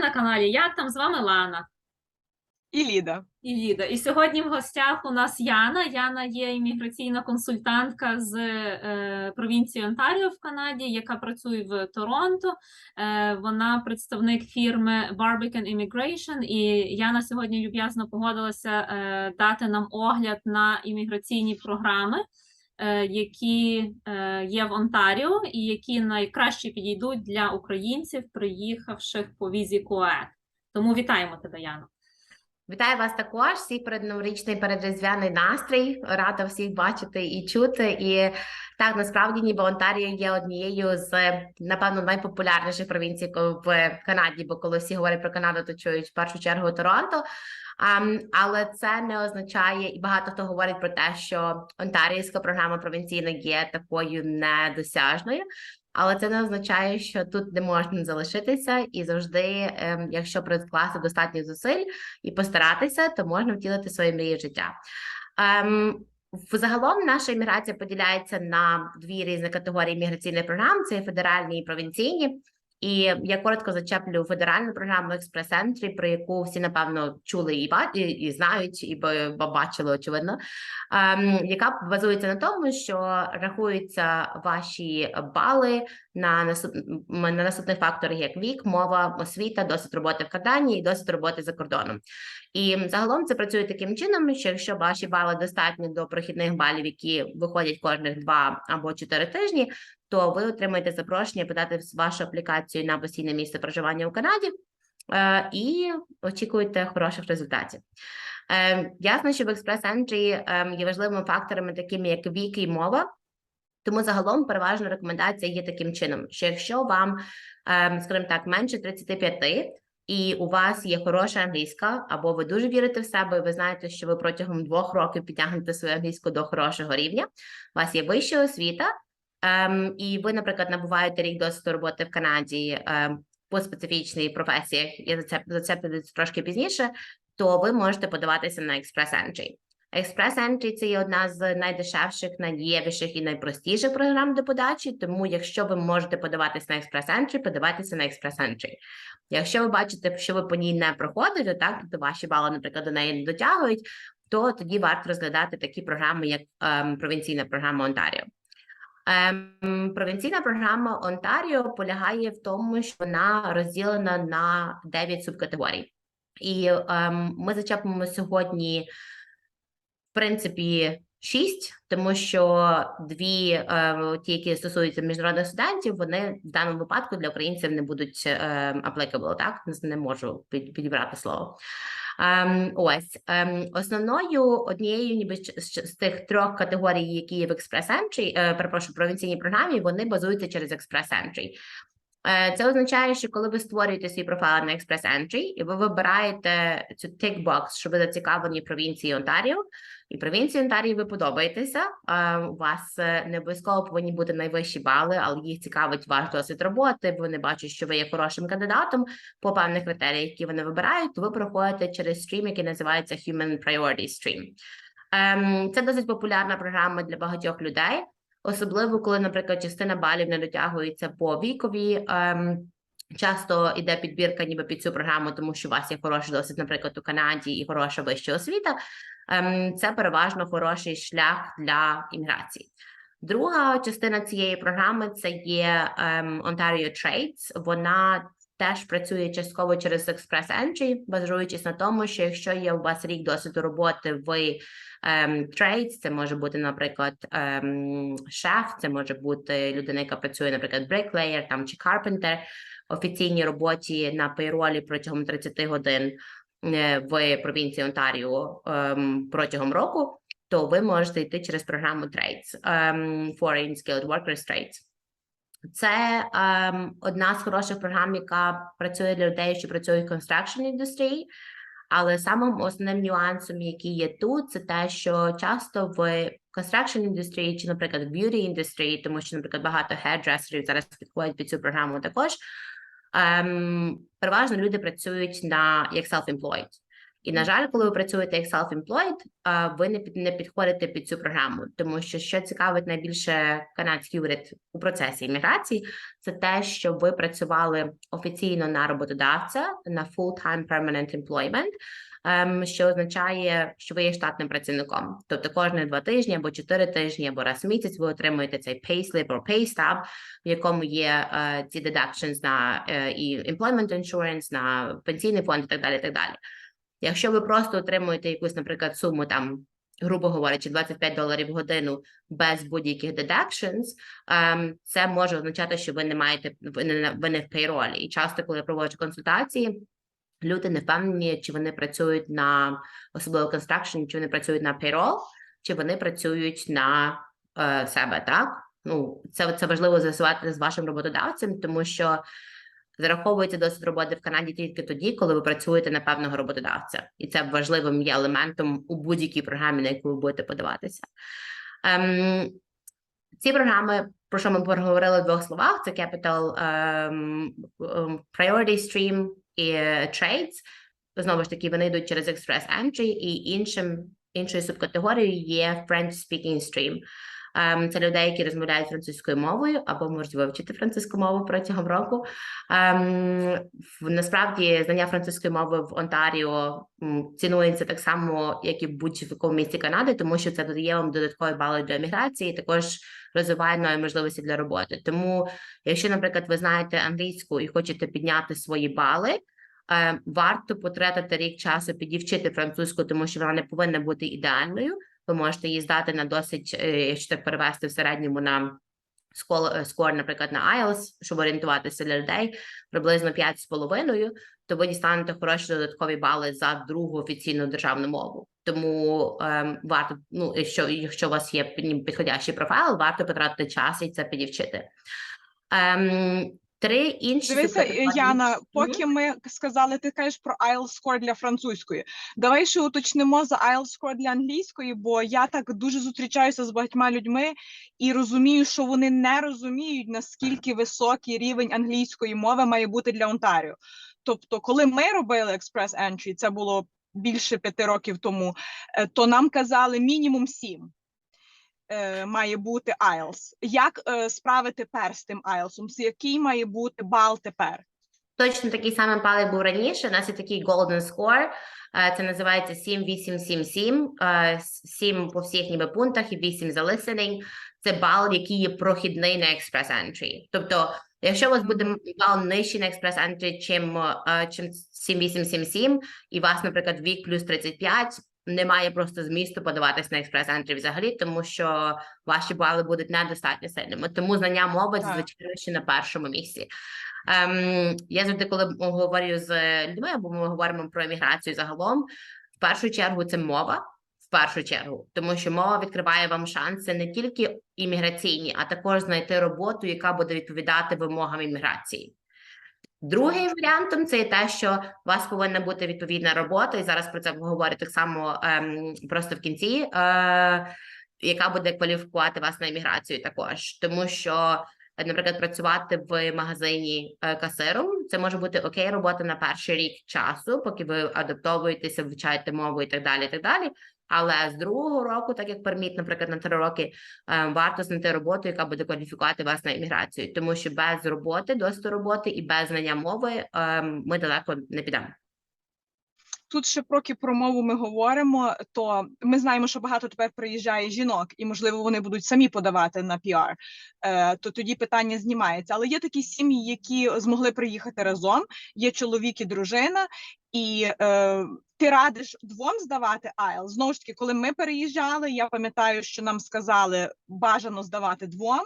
на каналі Як там з вами Лана І Ліда. і Ліда. І сьогодні в гостях у нас Яна. Яна є імміграційна консультантка з е, провінції Онтаріо в Канаді, яка працює в Торонто. Е, вона представник фірми Barbican Immigration. І Яна сьогодні люб'язно погодилася е, дати нам огляд на імміграційні програми. Е, Які е, є в Онтаріо, і які найкраще підійдуть для українців, приїхавших по візі КОЕ. Тому вітаємо тебе, Яно. Вітаю вас також. Всіх передноворічний передріздвяний настрій. Рада всіх бачити і чути. І так насправді ніби Онтаріо є однією з напевно найпопулярніших провінцій в Канаді, бо коли всі говорять про Канаду, то чують в першу чергу Торонто. Ам, але це не означає, і багато хто говорить про те, що онтарійська програма провінційна є такою недосяжною. Але це не означає, що тут не можна залишитися, і завжди, ем, якщо прикласти достатньо зусиль, і постаратися, то можна втілити свої мрії в життя. Ем, Взагалом наша імміграція поділяється на дві різні категорії міграційних програм: це федеральні і провінційні. І я коротко зачеплю федеральну програму експрес ентрі про яку всі напевно чули і і, і знають, і ба- ба- бачили очевидно, ем, яка базується на тому, що рахуються ваші бали на наступ... на наступних факторах, як вік, мова, освіта, досвід роботи в Канаді і досвід роботи за кордоном. І загалом це працює таким чином, що якщо ваші бали достатні до прохідних балів, які виходять кожних два або чотири тижні, то ви отримаєте запрошення подати вашу аплікацію на постійне місце проживання у Канаді е, і очікуєте хороших результатів. Е, ясно, що в експрес ентрі е, є важливими факторами, такими як вік і мова. Тому загалом переважно рекомендація є таким чином, що якщо вам, ем, скажімо так, менше 35, і у вас є хороша англійська, або ви дуже вірите в себе, і ви знаєте, що ви протягом двох років підтягнете свою англійську до хорошого рівня, у вас є вища освіта, ем, і ви, наприклад, набуваєте рік досвіду роботи в Канаді ем, по специфічній професії, я за це за це трошки пізніше, то ви можете подаватися на експрес Entry. Експрес Entry – це є одна з найдешевших, найдієвіших і найпростіших програм до подачі. Тому, якщо ви можете подаватися на експрес Entry, подавайтеся на експрес Entry. Якщо ви бачите, що ви по ній не проходите, так тобто ваші бали, наприклад, до неї не дотягують, то тоді варто розглядати такі програми, як ем, провінційна програма Онтаріо. Ем, провінційна програма Онтаріо полягає в тому, що вона розділена на 9 субкатегорій. І ем, ми зачепимо сьогодні, принципі, шість, тому що дві, е, ті, які стосуються міжнародних студентів, вони в даному випадку для українців не будуть е, applicable, так? Не можу під- підібрати слово. Ем, ось ем, основною однією, ніби з, тих трьох категорій, які є в експрес Entry, е, перепрошую, провінційній програмі, вони базуються через експрес Entry. Е, Це означає, що коли ви створюєте свій профайл на Express Entry, і ви вибираєте цю tick-box, що ви зацікавлені провінції Онтаріо, і провінції Онтаріо ви подобаєтеся. е, У вас е, не обов'язково повинні бути найвищі бали, але їх цікавить ваш досвід роботи. Вони бачать, що ви є хорошим кандидатом по певних критеріях, які вони вибирають. То ви проходите через стрім, який називається Human Priority Stream. Ем, Це досить популярна програма для багатьох людей. Особливо, коли, наприклад, частина балів не дотягується по вікові. Ем, часто йде підбірка ніби під цю програму, тому що у вас є хороший досвід, наприклад, у Канаді і хороша вища освіта. Ем, це переважно хороший шлях для імміграції. Друга частина цієї програми це є ем, Ontario Trades. Вона теж працює частково через Express Entry, базуючись на тому, що якщо є у вас рік досвіду роботи в ем, trades, це може бути, наприклад, ем, шеф, це може бути людина, яка працює, наприклад, bricklayer там чи carpenter, офіційній роботі на пейролі протягом 30 годин е, в провінції Онтаріо ем, протягом року, то ви можете йти через програму Trades, ем, Foreign Skilled Workers Trades. Це ем, одна з хороших програм, яка працює для людей, що працюють в construction індустрії. Але самим основним нюансом, який є тут, це те, що часто в construction індустрії чи, наприклад, в beauty індустрії, тому що, наприклад, багато hairdresserів зараз підходять під цю програму також. Ем, переважно люди працюють на як self-employed. І, на жаль, коли ви працюєте як self-employed, ви не, під, не підходите під цю програму, тому що що цікавить найбільше канадський уряд у процесі імміграції, це те, що ви працювали офіційно на роботодавця на full-time permanent employment, ем, що означає, що ви є штатним працівником. Тобто кожні два тижні або чотири тижні, або раз в місяць ви отримуєте цей payslip або paystub, в якому є е, ці deductions на е, і employment insurance, на пенсійний фонд і так далі. і так далі. Якщо ви просто отримуєте якусь, наприклад, суму там, грубо говорячи, 25 доларів в годину без будь-яких deductions, ем, це може означати, що ви не маєте ви не, ви не в пейролі. І часто, коли я проводжу консультації, люди не впевнені, чи вони працюють на особливо construction, чи вони працюють на payroll, чи вони працюють на е, себе, так? Ну, це, це важливо з'ясувати з вашим роботодавцем, тому що зараховується досвід роботи в Канаді тільки тоді, коли ви працюєте на певного роботодавця, і це важливим є елементом у будь-якій програмі, на яку ви будете подаватися. Ем, ці програми, про що ми поговорили в двох словах, це Capital ем, ем, Priority Stream і Trades. Знову ж таки, вони йдуть через Express Entry, і іншим, іншою субкатегорією є French Speaking Stream. Ем, Це людей, які розмовляють французькою мовою або можуть вивчити французьку мову протягом року. Ем, Насправді, знання французької мови в Онтаріо цінується так само, як і в будь-якому місті Канади, тому що це додає вам додаткові бали для міграції, також розвиває нові можливості для роботи. Тому, якщо, наприклад, ви знаєте англійську і хочете підняти свої бали. е, Варто потратити рік часу підівчити французьку, тому що вона не повинна бути ідеальною. Ви можете її здати на досить, е, якщо так перевести в середньому на скол- скор, наприклад, на IELTS, щоб орієнтуватися для людей, приблизно 5,5, то ви дістанете хороші додаткові бали за другу офіційну державну мову. Тому ем, варто, ну, якщо, якщо у вас є підходящий профайл, варто потратити час і це підівчити. Ем, три інші Дивися, е, Яна, поки ми сказали, ти кажеш про IELTS score для французької. Давай ще уточнимо за IELTS score для англійської, бо я так дуже зустрічаюся з багатьма людьми і розумію, що вони не розуміють, наскільки високий рівень англійської мови має бути для Онтаріо. Тобто, коли ми робили Express Entry, це було більше п'яти років тому, е, то нам казали мінімум сім. Е, Має бути IELTS. Як е, справити тепер з тим IELTS? Який має бути бал тепер? Точно такий самий бал, був раніше. У нас є такий golden score. е, Це називається 7-8-7-7. е, 7 по всіх ніби пунктах і 8 за listening. Це бал, який є прохідний на Express Entry. Тобто, якщо у вас буде бал нижчий на Express Entry, чим, е, чим 7-8-7-7, і у вас, наприклад, вік плюс 35, немає просто змісту подаватись на Express Entry взагалі, тому що ваші бали будуть недостатньо сильними. Тому знання мови звичайно ще на першому місці. Ем, я завжди, коли говорю з людьми, або ми говоримо про еміграцію загалом, в першу чергу це мова. В першу чергу, тому що мова відкриває вам шанси не тільки імміграційні, а також знайти роботу, яка буде відповідати вимогам імміграції. Другим варіантом це те, що у вас повинна бути відповідна робота, і зараз про це говорю так само ем, просто в кінці, е, яка буде кваліфікувати вас на імміграцію також, тому що наприклад, працювати в магазині е, касиром. Це може бути окей, робота на перший рік часу, поки ви адаптовуєтеся, вивчаєте мову і так далі. і так далі. Але з другого року, так як перміт, наприклад, на три роки, е, варто знайти роботу, яка буде кваліфікувати вас на імміграцію, тому що без роботи, досвіду роботи і без знання мови е, ми далеко не підемо. Тут ще поки про мову ми говоримо, то ми знаємо, що багато тепер приїжджає жінок, і можливо вони будуть самі подавати на піар. Е, то тоді питання знімається. Але є такі сім'ї, які змогли приїхати разом. Є чоловік і дружина, і е, ти радиш двом здавати IELTS? Знову ж таки, коли ми переїжджали, я пам'ятаю, що нам сказали бажано здавати двом.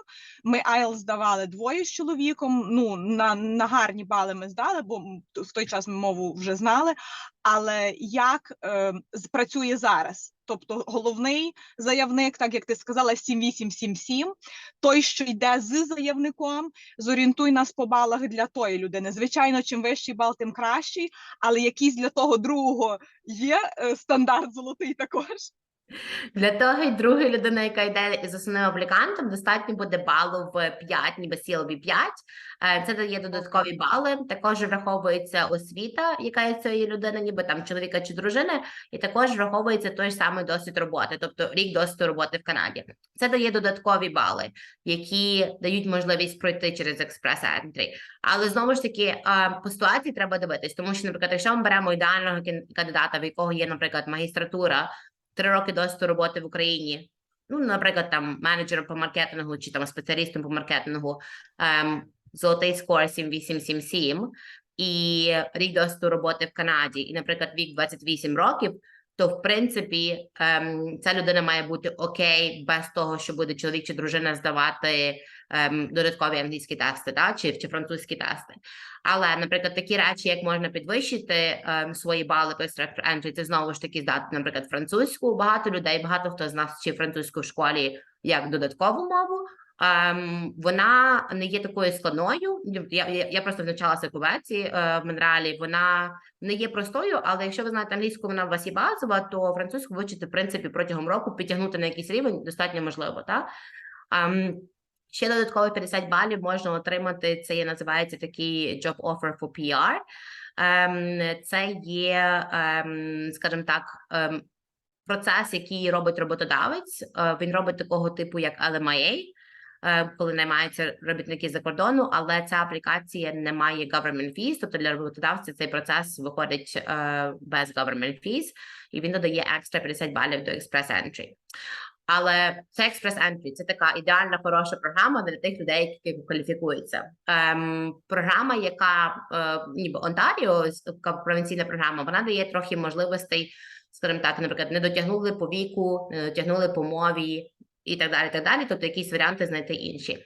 Ми IELTS здавали двоє з чоловіком. Ну на, на гарні бали ми здали, бо в той час ми мову вже знали. Але як е, працює зараз? Тобто головний заявник, так як ти сказала, 7877, той, що йде з заявником, зорієнтуй нас по балах для тої людини. Звичайно, чим вищий бал, тим кращий, але якийсь для того другого є е, стандарт золотий також. Для того і друга людина, яка йде з основним аплікантом, достатньо буде балу в 5, ніби CLB 5. Е, Це дає додаткові бали. Також враховується освіта, яка є цієї людини, ніби там чоловіка чи дружини, і також враховується той ж самий досвід роботи, тобто рік досвіду роботи в Канаді. Це дає додаткові бали, які дають можливість пройти через експрес ентрі. Але знову ж таки, е, по ситуації треба дивитись, тому що, наприклад, якщо ми беремо ідеального кандидата, в якого є, наприклад, магістратура, три роки досвіду роботи в Україні. Ну, наприклад, там менеджером по маркетингу чи там спеціалістом по маркетингу, ем, золотий скор 7877 і рік досвіду роботи в Канаді, і, наприклад, вік 28 років, то в принципі ем, ця людина має бути окей без того, що буде чоловік чи дружина здавати ем, додаткові англійські тести, да, чи, чи французькі тести. Але, наприклад, такі речі, як можна підвищити ем, свої бали по entry, це знову ж таки здати, наприклад, французьку. Багато людей, багато хто з нас вчив французьку в школі як додаткову мову. Ем, вона не є такою складною. Я, я, я просто навчалася в е, в Монреалі. Вона не є простою, але якщо ви знаєте англійську, вона у вас є базова, то французьку вивчити в принципі протягом року підтягнути на якийсь рівень достатньо можливо. Так? Ем, Ще додатково 50 балів можна отримати. Це є називається такий job offer for PR. Ем, Це є, ем, скажімо так, ем, процес, який робить роботодавець. Е, Він робить такого типу, як LMIA, коли наймаються робітники за кордону, але ця аплікація не має government fees, тобто для роботодавця цей процес виходить е, без government fees, і він додає екстра 50 балів до Express Entry. Але це Express Entry – це така ідеальна хороша програма для тих людей, які кваліфікуються. Ем, програма, яка е, ніби Онтаріо, провінційна програма, вона дає трохи можливостей, скажімо так, наприклад, не дотягнули по віку, не дотягнули по мові і так далі. так далі. Тобто якісь варіанти знайти інші.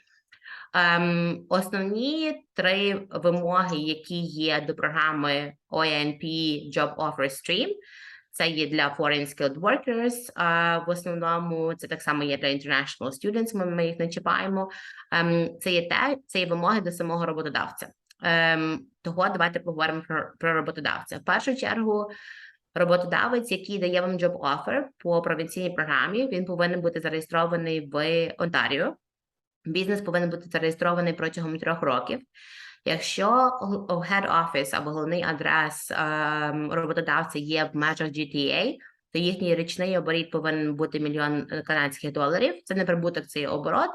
Ем, основні три вимоги, які є до програми ONP Job Offer Stream, це є для foreign skilled workers, а в основному це так само є для international students, ми, ми їх не чіпаємо. Ем, це є те, це є вимоги до самого роботодавця. Ем, того давайте поговоримо про, про роботодавця. В першу чергу, роботодавець, який дає вам job offer по провінційній програмі, він повинен бути зареєстрований в Онтаріо. Бізнес повинен бути зареєстрований протягом трьох років. Якщо head office або головний адрес ем, роботодавця є в межах GTA, то їхній річний оборот повинен бути мільйон е, канадських доларів. Це не прибуток, це оборот,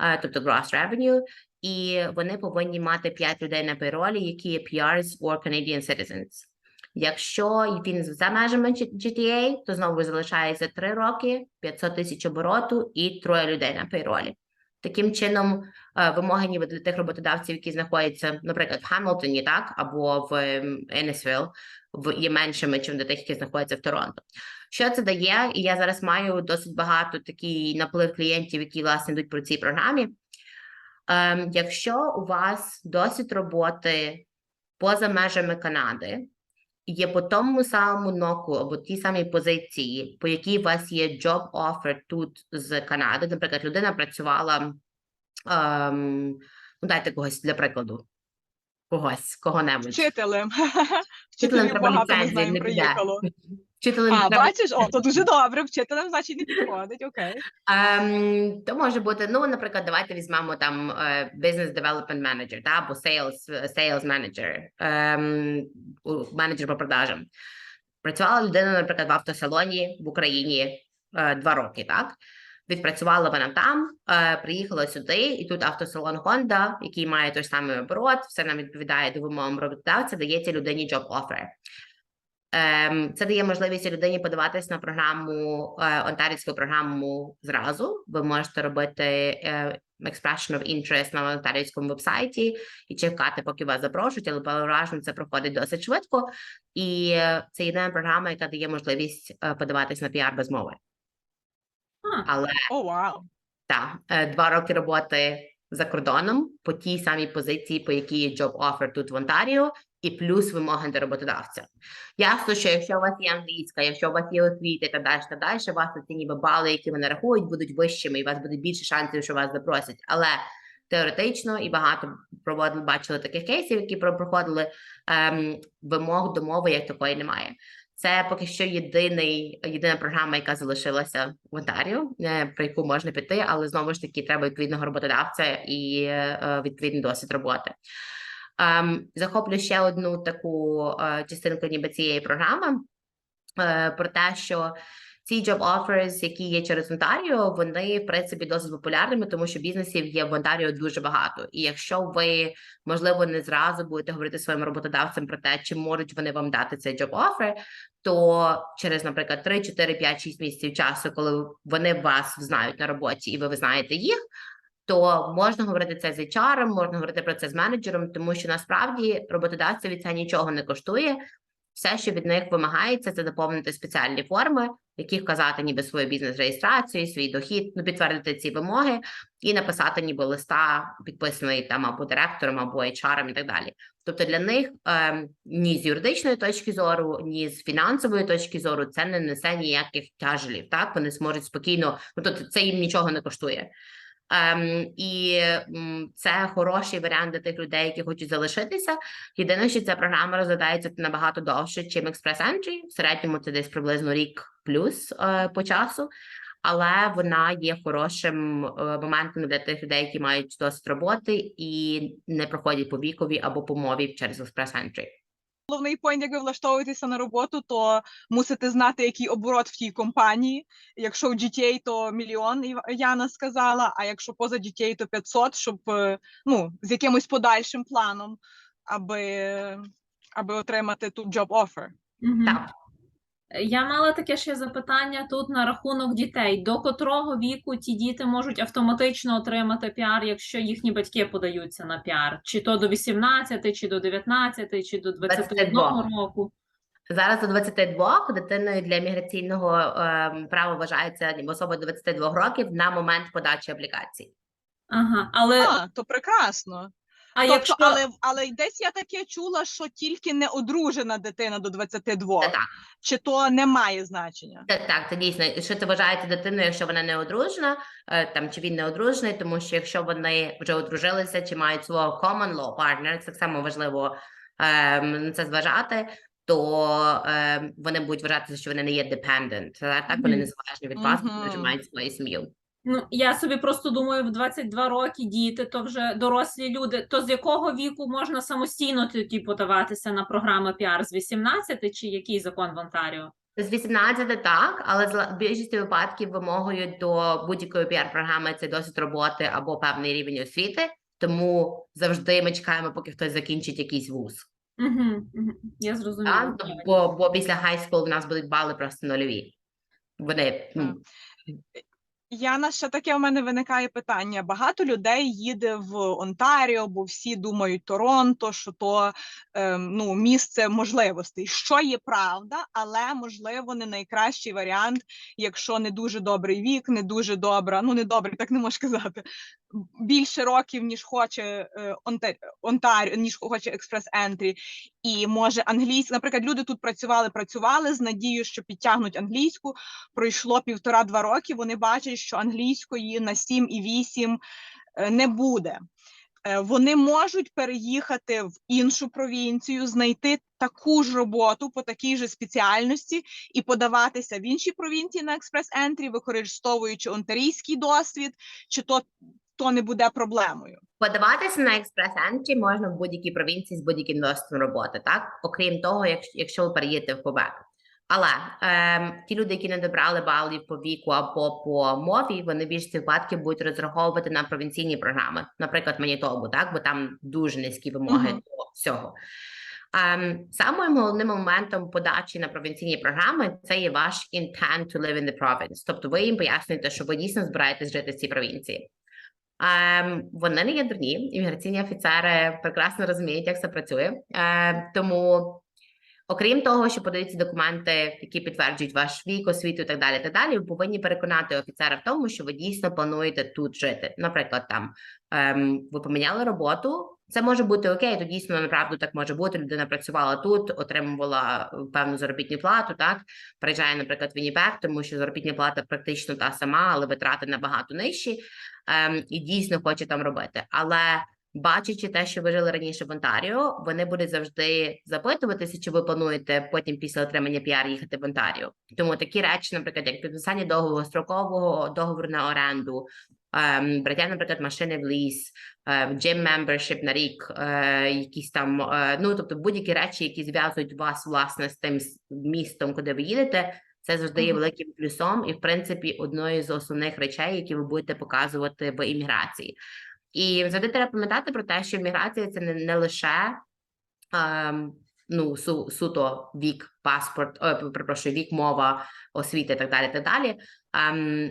е, тобто gross revenue. І вони повинні мати 5 людей на пейролі, які є PRs or Canadian citizens. Якщо він за межами GTA, то знову залишається 3 роки, 500 тисяч обороту і троє людей на пейролі. Таким чином, е, вимоги ніби для тих роботодавців, які знаходяться, наприклад, в Хамілтоні, так, або в ем, Еннесвіл, в є меншими, ніж для тих, які знаходяться в Торонто. Що це дає? І я зараз маю досить багато такий наплив клієнтів, які власне йдуть по цій програмі. Ем, якщо у вас досвід роботи поза межами Канади, є по тому самому ноку або тій самій позиції, по якій у вас є job offer тут з Канади. Наприклад, людина працювала, ем, ну дайте когось для прикладу, когось, кого-небудь. Вчителем. Вчителем треба ліцензії, не піде. Вчителем А, бачиш, о, то дуже добре. Вчителем, значить, не підходить, окей. Ем, то може бути, ну, наприклад, давайте візьмемо там е, Business Development Manager, та, або Sales, Sales Manager, ем, у- менеджер по продажам. Працювала людина, наприклад, в автосалоні в Україні е, два роки, так? Відпрацювала вона там, е, приїхала сюди, і тут автосалон Honda, який має той ж самий оборот, все нам відповідає до вимогам роботодавця, дає цій людині job offer. Ем, Це дає можливість людині подаватись на програму, е, онтарівську програму зразу. Ви можете робити е, expression of interest на онтарівському вебсайті і чекати, поки вас запрошують, але переважно це проходить досить швидко. І е, це єдина програма, яка дає можливість е, подаватись на піар без мови. А. Але вау. так, е, два роки роботи за кордоном по тій самій позиції, по якій є job offer тут в Онтаріо, і плюс вимоги до роботодавця. Ясно, що якщо у вас є англійська, якщо у вас є освіта та далі, та далі, у вас ці ніби бали, які вони рахують, будуть вищими, і у вас буде більше шансів, що вас запросять. Але теоретично і багато проводили, бачили таких кейсів, які про- проходили ем, вимог до мови, як такої немає. Це поки що єдиний, єдина програма, яка залишилася в Онтаріо, е, про яку можна піти, але знову ж таки треба відповідного роботодавця і е, відповідний досвід роботи. Ем, захоплю ще одну таку е, частинку ніби цієї програми е, про те, що ці job offers, які є через Онтаріо, вони в принципі досить популярними, тому що бізнесів є в Онтаріо дуже багато. І якщо ви можливо не зразу будете говорити своїм роботодавцям про те, чи можуть вони вам дати цей job offer, то через, наприклад, 3, 4, 5, 6 місяців часу, коли вони вас знають на роботі і ви знаєте їх. То можна говорити це з HR, можна говорити про це з менеджером, тому що насправді роботодавцеві це нічого не коштує. Все, що від них вимагається, це заповнити спеціальні форми, в яких вказати ніби свою бізнес-реєстрацію, свій дохід, ну підтвердити ці вимоги і написати ніби листа, підписаний там або директором, або HR і так далі. Тобто для них ем, ні з юридичної точки зору, ні з фінансової точки зору це не несе ніяких тяжелів. Так вони зможуть спокійно, ну тобто це їм нічого не коштує. Ем, і це хороший варіант для тих людей, які хочуть залишитися. Єдине, що ця програма розглядається набагато довше, чим Express Entry. В середньому це десь приблизно рік плюс е, по часу, але вона є хорошим е, моментом для тих людей, які мають досвід роботи і не проходять по вікові або по мові через Express Entry. Головний point, як ви влаштовуєтеся на роботу, то мусите знати, який оборот в тій компанії. Якщо в GTA, то мільйон, Яна сказала, а якщо поза GTA, то 500, щоб е, ну, з якимось подальшим планом, аби, аби отримати тут job offer. Мгм. Так. Я мала таке ще запитання тут на рахунок дітей. До котрого віку ті діти можуть автоматично отримати піар, якщо їхні батьки подаються на піар? Чи то до 18, чи до 19, чи до 21 22. року? Зараз до 22 дитиною для міграційного ем, права вважається особа до 22 років на момент подачі аплікації. Ага, але А, то прекрасно. А Тобто, якщо але, але десь я таке чула, що тільки не одружена дитина до 22, Це так. чи то не має значення? Так, так, це дійсно. Що це вважається дитиною, якщо вона не одружена, е, там чи він не одружений, тому що якщо вони вже одружилися чи мають свого common law partner, це так само важливо ем, це зважати. То ем, вони будуть вважатися, що вони не є dependent, так, вони незалежні від вас, вони вже мають свою сім'ю. Ну я собі просто думаю, в 22 роки діти, то вже дорослі люди. То з якого віку можна самостійно тоді подаватися на програми піар з 18, чи який закон в Онтаріо? З 18 так, але з більшості випадків вимогою до будь-якої піар-програми це досвід роботи або певний рівень освіти. Тому завжди ми чекаємо, поки хтось закінчить якийсь вуз. Угу, угу. Я зрозуміла. Так? Бо, бо після high school в нас будуть бали просто нульові. Вони ну, Яна, ще таке в мене виникає питання. Багато людей їде в Онтаріо, бо всі думають Торонто, що то ем, ну, місце можливостей. Що є правда, але можливо не найкращий варіант, якщо не дуже добрий вік, не дуже добра, ну не добрий, так не можу казати. Більше років, ніж хоче е, Онтар- Онтаріо, ніж хоче експрес ентрі, і може англійська. Наприклад, люди тут працювали, працювали з надією, що підтягнуть англійську пройшло півтора-два роки, вони бачать, що англійської на 7 і 8 е, не буде. Е, Вони можуть переїхати в іншу провінцію, знайти таку ж роботу по такій же спеціальності і подаватися в інші провінції на експрес-ентрі, використовуючи онтарійський досвід, чи то, то не буде проблемою. подаватися на експрес ентрі можна в будь-якій провінції з будь-яким досвідом роботи, так? Окрім того, якщо, якщо ви переїдете в Кубек. Але ем, ті люди, які не добрали балів по віку або по мові, вони більшості випадків будуть розраховувати на провінційні програми, наприклад, Манітобу, так, бо там дуже низькі вимоги Мгм. до всього. Ем, самим головним моментом подачі на провінційні програми це є ваш intent to live in the province. Тобто ви їм пояснюєте, що ви дійсно збираєтесь жити в цій провінції. Вони не є дурні, імміграційні офіцери прекрасно розуміють, як це працює. Е, тому, окрім того, що подаються документи, які підтверджують ваш вік, освіту і так далі, так далі, ви повинні переконати офіцера в тому, що ви дійсно плануєте тут жити. Наприклад, там ем, ви поміняли роботу. Це може бути окей, то дійсно направду так може бути. Людина працювала тут, отримувала е, певну заробітну плату. Так приїжджає, наприклад, в Вінніпек, тому що заробітна плата практично та сама, але витрати набагато нижчі ем, і дійсно хоче там робити. Але бачачи те, що ви жили раніше в Онтаріо, вони будуть завжди запитуватися, чи ви плануєте потім після отримання піар їхати в Онтаріо. Тому такі речі, наприклад, як підписання договору строкового договору на оренду, браття, наприклад, машини в ліс, е, gym membership на рік, е, якісь там, е, ну тобто будь-які речі, які зв'язують вас власне з тим містом, куди ви їдете. Це завжди є великим плюсом, і в принципі одною з основних речей, які ви будете показувати в імміграції. І завжди треба пам'ятати про те, що міграція це не, не лише ем, ну, су, суто вік, паспорт, о, перепрошую, вік, мова, освіта і так далі. Так далі. Ем,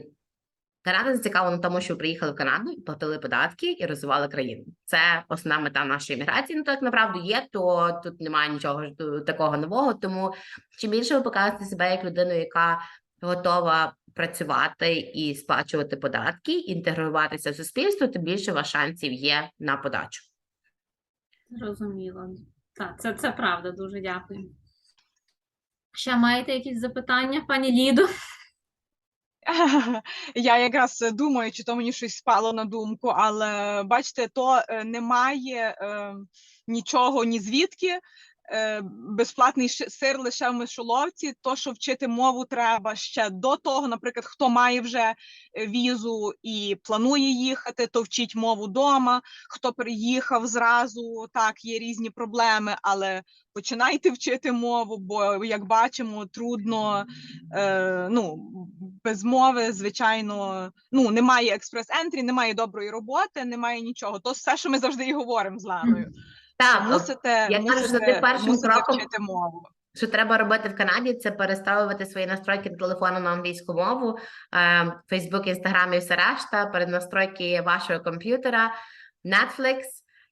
Канада зацікавлена в тому, що приїхали в Канаду платили податки і розвивали країну. Це основна мета нашої міграції. Ну так направду є, то тут немає нічого ду- такого нового. Тому чим більше ви показуєте себе як людину, яка готова працювати і сплачувати податки, інтегруватися в суспільство, тим більше у вас шансів є на подачу. Зрозуміло. Так, це, це правда, дуже дякую. Ще маєте якісь запитання, пані Лідо? Я якраз е, думаю, чи то мені щось спало на думку, але бачите, то е, немає е, нічого ні звідки. Е, безплатний сир лише в мишоловці. То, що вчити мову треба ще до того, наприклад, хто має вже е, візу і планує їхати, то вчить мову вдома. Хто приїхав зразу, так є різні проблеми, але починайте вчити мову, бо як бачимо, трудно е, ну, без мови, звичайно, ну, немає експрес-ентрі, немає доброї роботи, немає нічого. То все, що ми завжди і говоримо з Ланою. Так, Мусите, я кажу, що мусите, ти першим мусите кроком- вчити мову. що треба робити в Канаді, це переставити свої настройки телефону на англійську мову, е, Facebook, Instagram і все решта, переднастройки вашого комп'ютера, Netflix,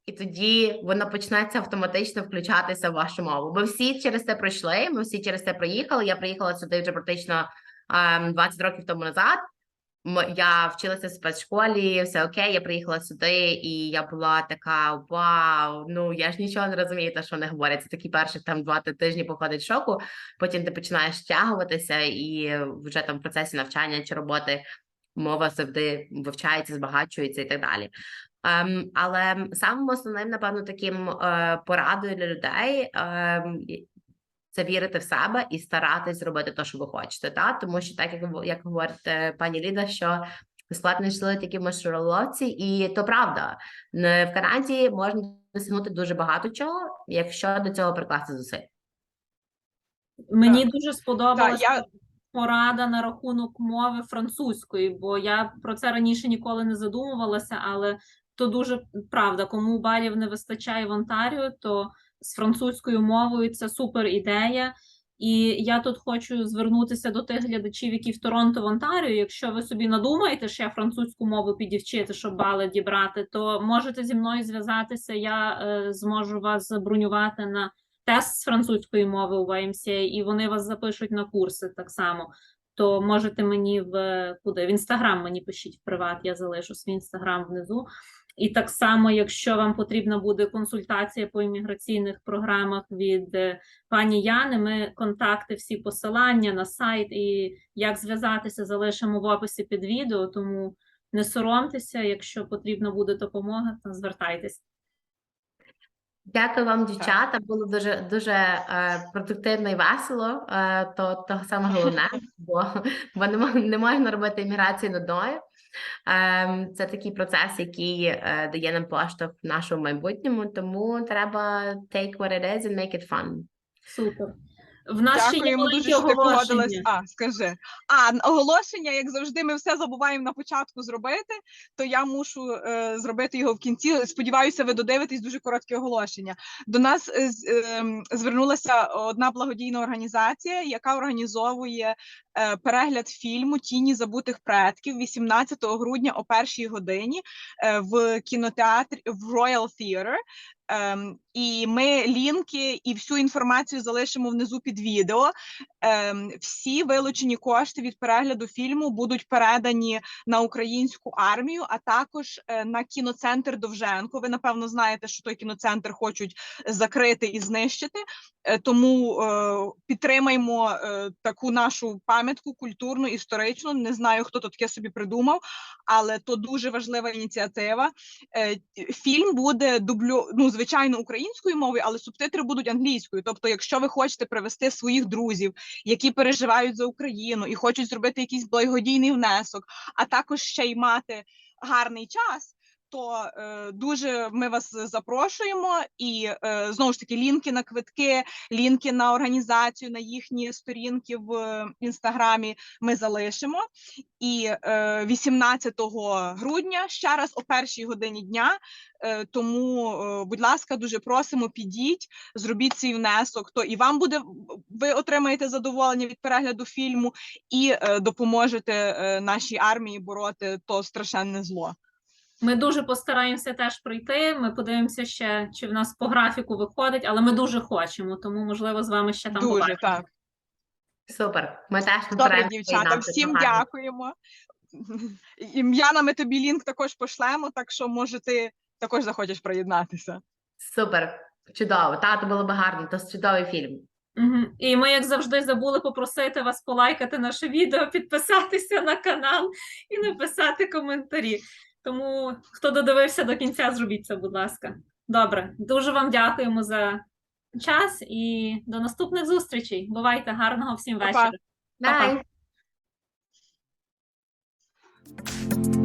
і тоді воно почнеться автоматично включатися в вашу мову. Ми всі через це пройшли, ми всі через це проїхали. Я приїхала сюди вже практично е, 20 років тому назад. Я вчилася в спецшколі, все окей, я приїхала сюди, і я була така: вау, ну я ж нічого не розумію, те, що вони говорять. Це такі перші там два-три тижні походить шоку. Потім ти починаєш стягуватися, і вже там в процесі навчання чи роботи мова завжди вивчається, збагачується і так далі. Ем, але самим основним, напевно, таким е, порадою для людей і- це вірити в себе і старатись зробити те, що ви хочете. Та? Тому що, так як, як говорить пані Ліда, що безплатно жили тільки маршрутці, і то правда. В Канаді можна досягнути дуже багато чого, якщо до цього прикласти зусиль. Мені Так. дуже сподобалася я- порада на рахунок мови французької, бо я про це раніше ніколи не задумувалася, але то дуже правда. Кому балів не вистачає в Онтаріо, то з французькою мовою це супер ідея. І я тут хочу звернутися до тих глядачів, які в Торонто в Онтаріо. Якщо ви собі надумаєте, що я французьку мову підівчити, щоб бали дібрати, то можете зі мною зв'язатися. Я е, зможу вас забронювати на тест з французької мови у YMCA, і вони вас запишуть на курси так само. То можете мені в куди в інстаграм мені пишіть в приват, я залишу свій інстаграм внизу. І так само, якщо вам потрібна буде консультація по імміграційних програмах від е, пані Яни, ми контакти, всі посилання на сайт і як зв'язатися, залишимо в описі під відео. Тому не соромтеся, якщо потрібна буде допомога, то звертайтеся. Дякую вам, дівчата. Було дуже дуже е, продуктивно і весело. Е, то, то саме головне, бо, бо не, не можна робити імміграцію нудною. Е, це такий процес, який е, дає нам поштовх в нашому майбутньому, тому треба take what it is and make it fun. Супер. В нас ще є Дякуємо дуже, що ти погодилась. оголошення. А, скажи. А, оголошення, як завжди, ми все забуваємо на початку зробити, то я мушу е, зробити його в кінці. Сподіваюся, ви додивитесь дуже коротке оголошення. До нас е, ем, звернулася одна благодійна організація, яка організовує е, перегляд фільму Тіні забутих предків 18 грудня о першій годині е, в кінотеатрі в Royal Theatre. Ем, і ми лінки і всю інформацію залишимо внизу під відео. Ем, всі вилучені кошти від перегляду фільму будуть передані на українську армію, а також е, на кіноцентр Довженко. Ви напевно знаєте, що той кіноцентр хочуть закрити і знищити. Е, тому е, підтримаймо е, таку нашу пам'ять. Пам'ятку культурну, історичну. Не знаю, хто то таке собі придумав, але то дуже важлива ініціатива. Е, Фільм буде дублю, ну, звичайно, українською мовою, але субтитри будуть англійською. Тобто, якщо ви хочете привести своїх друзів, які переживають за Україну і хочуть зробити якийсь благодійний внесок, а також ще й мати гарний час. То е, дуже ми вас запрошуємо, і е, знову ж таки лінки на квитки, лінки на організацію, на їхні сторінки в е, інстаграмі ми залишимо. І е, 18 грудня ще раз о першій годині дня. Е, тому, е, будь ласка, дуже просимо, підіть, зробіть свій внесок. То і вам буде ви отримаєте задоволення від перегляду фільму, і е, допоможете е, нашій армії бороти то страшенне зло. Ми дуже постараємося теж прийти. Ми подивимося ще, чи в нас по графіку виходить, але ми дуже хочемо, тому можливо з вами ще там Дуже побачимо. так. Супер. Ми теж Добре, дівчата, всім гарного. дякуємо. Ім'яна, ми тобі лінк також пошлемо, так що може ти також захочеш приєднатися. Супер. Чудово. Та, то було б гарно, то чудовий фільм. Угу. І ми, як завжди, забули попросити вас полайкати наше відео, підписатися на канал і написати коментарі. Тому хто додивився до кінця, зробіть це, будь ласка. Добре, дуже вам дякуємо за час і до наступних зустрічей. Бувайте гарного всім Па-па. вечора. Бай. Па-па.